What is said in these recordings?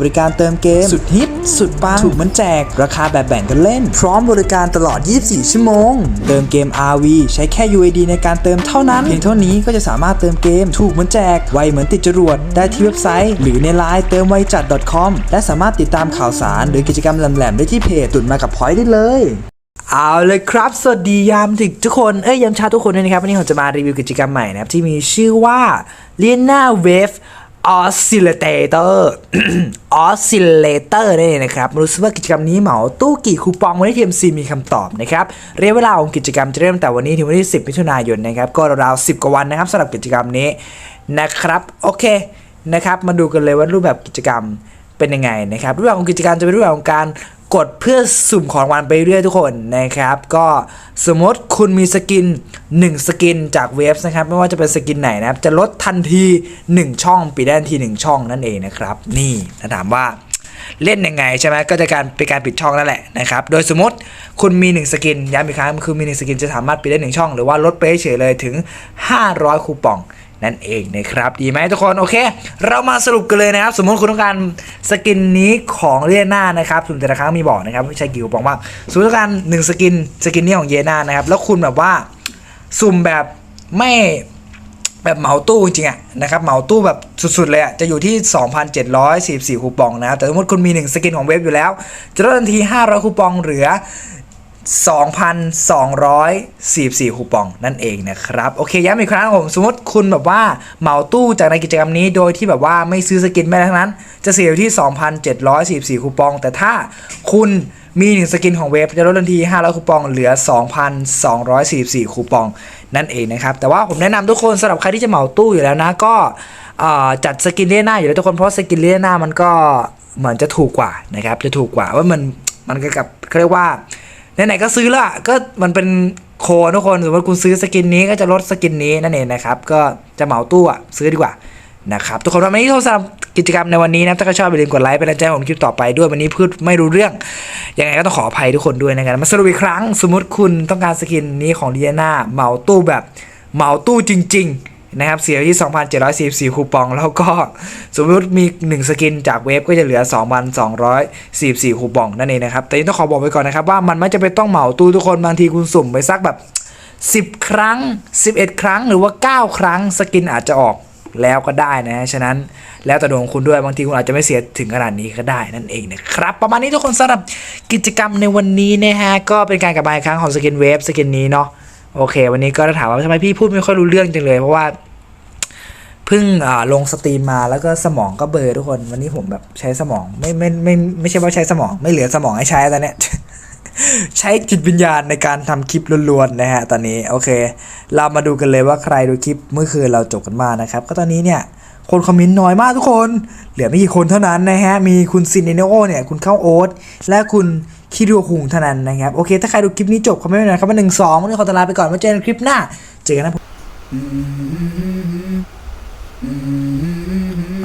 บริการเติมเกม สุดฮิต สุดปัง ถูกเหมันแจก ราคาแบบแบ่งกันเล่น พร้อมบริการตลอด 24 ชั่วโมง เติมเกม RV ใช้แค่ UID ในการเติมเท่านั้น เพียงเท่านี้ก็จะสามารถเติมเกม ถูกเหมือนแจก ไวเหมือนติดจรวด ได้ที่เว็บไซต์ หรือในไลน์เติมไวจัด .com และสามารถติดตามข่าวสาร หรือกิจกรรมแหลมๆได้ที่เพจตุ่นมากับพอยต์ได้เลยเอาเลยครับ สวัสดียามถึกทุกคน เอ้ยยามเช้าทุกคนด้วยนะครับ วันนี้ผมจะมารีวิวกิจกรรมใหม่นะครับ ที่มีชื่อว่า l e n a Wave Oscillator Oscillator นั่นเองนะครับ รู้สึกว่ากิจกรรมนี้เหมาตู้กี่คูปองวันที่ TMC มีคำตอบนะครับเรียกเวลาของกิจกรรมจะเริ่มแต่วันนี้ถึงวันที่ 10 มิถุนายนนะครับก็ราวๆ10 กว่าวันนะครับสำหรับกิจกรรมนี้นะครับโอเคนะครับมาดูกันเลยว่ารูปแบบกิจกรรมเป็นยังไงนะครับรูปแบบของกิจกรรมจะเป็นรูปแบบของการ กดเพื่อสุ่มของรางวัลไปเรื่อยทุกคนนะครับ ก็สมมติคุณมีสกิน 1 สกินจากเว็บนะครับ ไม่ว่าจะเป็นสกินไหนนะครับ จะลดทันที 1 ช่องปีได้ทันที 1 ช่องนั่นเองนะครับ นี่ถ้าถามว่าเล่นยังไงใช่ไหมก็จะการเป็นการปิดช่องนั่นแหละนะครับ โดยสมมติคุณมี 1 สกินย้ำอีกครั้งคือมี 1 สกินจะสามารถปิดได้ 1 ช่อง หรือว่าลดไปเฉยเลยถึง 500 คูปอง นั่นเองนะครับดีไหมทุกคนโอเค เรามาสรุปกันเลยนะครับ สมมติคุณต้องการสกินนี้ของเลียนานะครับสุ่มแต่ละครั้งมีบอกนะครับไม่ใช่กี่คูปองบ้าสมมติต้องการ1สกินสกินนี้ของเยนานะครับแล้วคุณแบบว่าสุ่มแบบไม่แบบเหมาตู้จริงอะนะครับเหมาตู้แบบสุดๆเลยอะจะอยู่ที่ 2,744คูปองนะครับแต่สมมติคุณมี 1 สกินของเว็บอยู่แล้ว จะลดทันที 500 คูปองเหลือ 2,244คูปองนั่นเองนะครับ โอเคย้ำอีกครั้งผม สมมติคุณแบบว่าเหมาตู้จากในกิจกรรมนี้โดยที่แบบว่าไม่ซื้อสกินแม้ทั้งนั้น จะเสียอยู่ที่ 2,744คูปอง แต่ถ้าคุณมีหนึ่งสกินของเว็บจะลดทันที500คูปองเหลือ 2,244 คูปองนั่นเองนะครับ แต่ว่าผมแนะนำทุกคนสำหรับใครที่จะเหมาตู้อยู่แล้วนะ ก็จัดสกินเลียหน้าอยู่แล้วทุกคนเพราะสกินเลียหน้ามันก็เหมือนจะถูกกว่านะครับจะถูกกว่าว่ามันมันกับเขาเรียกว่า ไหนๆก็ซื้อและก็มันเป็นโคทุกคนสมมติคุณซื้อสกินนี้ก็จะลดสกินนี้นั่นเองนะครับ ก็จะเหมาตู้อะซื้อดีกว่านะครับทุกคนวันนี้โทรศัพท์กิจกรรมในวันนี้นะถ้าก็ชอบอย่าลืมกดไลค์เป็นกำลังใจให้ผมคลิปต่อไปด้วยวันนี้พูดไม่รู้เรื่องยังไงก็ต้องขออภัยทุกคนด้วยนะครับมาสรุปอีกครั้ง สมมติคุณต้องการสกินนี้ของดีนาเหมาตู้แบบเหมาตู้จริง ๆ นะครับเสียที่ 2,744 คูปอง แล้วก็สมมติมี 1 สกินจากเว็บก็จะเหลือ 2,244 คูปองนั่นเองนะครับ แต่นี่ต้องขอบอกไว้ก่อนนะครับ ว่ามันไม่จะเป็นต้องเหมาตู้ทุกคนบางทีคุณสุ่มไปสักแบบ 10 ครั้ง 11 ครั้งหรือว่า 9 ครั้งสกินอาจจะออกแล้วก็ได้นะ ฉะนั้นแล้วแต่ดวงของคุณด้วยบางทีคุณอาจจะไม่เสียถึงขนาดนี้ก็ได้นั่นเองนะครับ ประมาณนี้ทุกคนสำหรับกิจกรรมในวันนี้นะฮะก็เป็นการกลับมาอีกครั้งของสกินเวฟสกินนี้เนาะ โอเค วันนี้ก็จะถามว่าทำไมพี่พูดไม่ค่อยรู้เรื่องจังเลย เพราะว่าเพิ่งลงสตรีมมาแล้วก็สมองก็เบลอทุกคนวันนี้ผมแบบใช้สมองไม่ไม่ไม่ไม่ใช่ว่าใช้สมอง ไม่เหลือสมองให้ใช้แล้วเนี่ยใช้จิตวิญญาณในการทำคลิปล้วนๆนะฮะตอนนี้โอเค เรามาดูกันเลยว่าใครดูคลิปเมื่อคืนเราจบกันมานะครับ ก็ตอนนี้เนี่ย คนคอมเมนต์น้อยมากทุกคน เหลือไม่กี่คนเท่านั้นนะฮะ มีคุณซินเนโอเนี่ย คุณเข้าโอ๊ต และคุณคิริโอคุงเท่านั้นนะครับ โอเค ถ้าใครดูคลิปนี้จบคอมเมนต์หน่อยครับว่าหนึ่งสองวันนี้ขอตลาไปก่อนมาเจอกันคลิปหน้า เจอกันนะ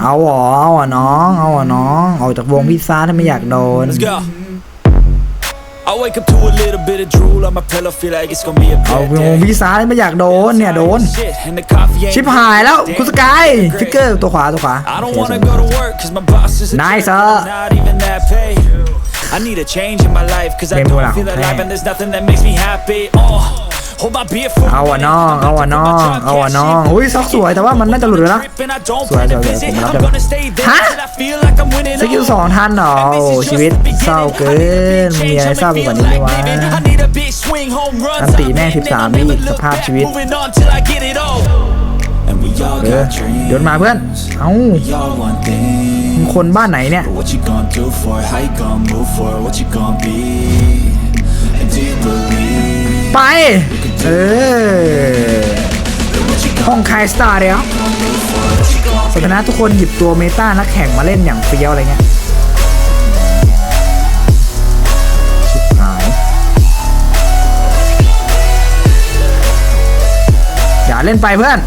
เอาหรอเอาอะน้อง เอาอะน้อง ออกจากวงพิซซ่าถ้าไม่อยากโดน Let's go. I wake up to a little bit of drool on my pillow, feel like it's gonna be a เอา bad วง day. พิซซ่าถ้าไม่อยากโดนเนี่ยโดน Shit, and the coffee ain't ชิบหายแล้ว คุณสกายฟิกเกอร์ตัวขวาตัวขวา I don't wanna go to work cause my boss is a Nice, jerk, uh. and I'm not even that paid. I need a change in my life cause I Game don't bola, feel alive okay. and there's nothing that makes me happy. Oh, เอาอะน้อง เอาอะน้อง เอาอะน้อง อุ้ยซอกสวยแต่ว่ามันน่าจะหลุดแล้วนะ สวยสวยสวยผมรับเลยฮะสกิลสองท่านเหรอโอ้ชีวิตเศร้าเกินมีอะไรเศร้าไปกว่านี้ไหมวะอันตีแม่สิบสามนี่สภาพชีวิตเออเดนมาเพื่อน เอ้าคนบ้านไหนเนี่ยไป เออห้องคายสตาร์เลยครับสถานะทุกคนหยิบตัวเมตานักแข่งมาเล่นอย่างเฟี้ยวอะไรเงี้ยยอย่าเล่นไปเพื่อน